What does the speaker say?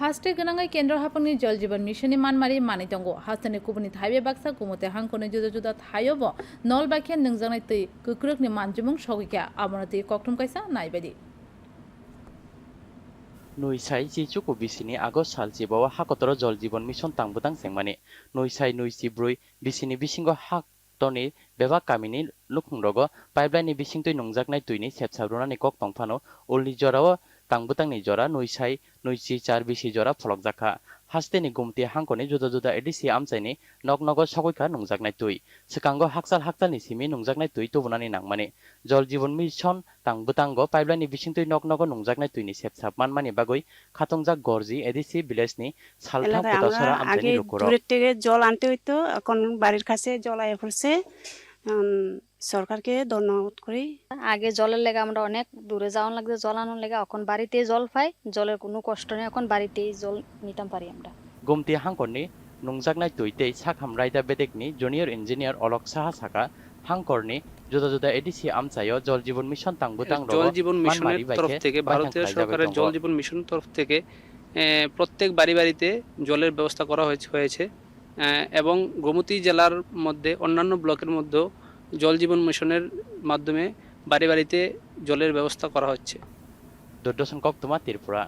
হাস্টে গনাঙ্গাই কেন্দ্র হাপংনি জল জীবন মিশনে মানমারি মানিতঙ্গ। হাস্তানি কুবনি থাইবে বাকসা কুমতে হাংকনে জুদা জুদা থাইব নল বাখিয়া নংজানাই তৈ কুকুরকনি মানজুমুং সগিকা। আমনতি কক্টম কাইসা নাইবাদি। নৈসাই জিচু বিসিনি আগস্ট সাল জিবাওয়া হাকতর জল জীবন মিশন তাংবুতাং সেংমানি। নৈসাই নৈসি ব্রুই বিসিনি বিসিংগ হাক টনি বেবা কামিনি লুকুং রগ। পাইপলাইননি বিসিং তৈ নংজাকনাই তুইনি সেপসাবরুনা কক তংফানো। উল্লি জরাও ulni jorao tangbutangni jora nuisai nuisi char bisi jora pholokjakha hasteni gumti hangkoni juda juda edisi amchaini noknogo sokoika nungjaknai tui sikango haksal haksalni simi nungjaknai tui tubunani nangmani jol Jeevan mission tangbutango pipeline ni bisingtui noknogo nungjaknai tuini sepsap manmani bagui খাতংজাক Garjee ADC ভিলেজনি সালথা আমচানি আগে লুকুর জল আনতে হইতো এখন বাড়ির কাছে জল আয়া পড়ছে সরকারকে ধন্যবাদ করি। আগে জলের লেগে আমরা অনেক দূরে যাওয়ার লাগছে জল আনার লেগে। এখন বাড়িতেই জল পাই জলের কোনো কষ্ট নেই। এখন বাড়িতেই জল নিতাম পারি আমরা। গুমতি হাংকরনি নুংজাকনাই তুইতেই সাখাম রাইদা বেদেকনি জুনিয়র ইঞ্জিনিয়ার অলক সাহা সাকা হাংকরনি জুদা জুদা এডিসি আমচাইও জল জীবন মিশন তাংবুতাং জল জীবন মিশনের তরফ থেকে ভারতীয় সরকারের জল জীবন মিশন তরফ থেকে আহ, প্রত্যেক বাড়ি বাড়িতে জলের ব্যবস্থা করা হয়েছে। এবং গোমতী জেলার মধ্যে অন্যান্য ব্লকের মধ্যেও জল জীবন মিশনের মাধ্যমে বাড়ি বাড়িতে জলের ব্যবস্থা করা হচ্ছে। দুর্দশন তোমার ত্রিপুরা।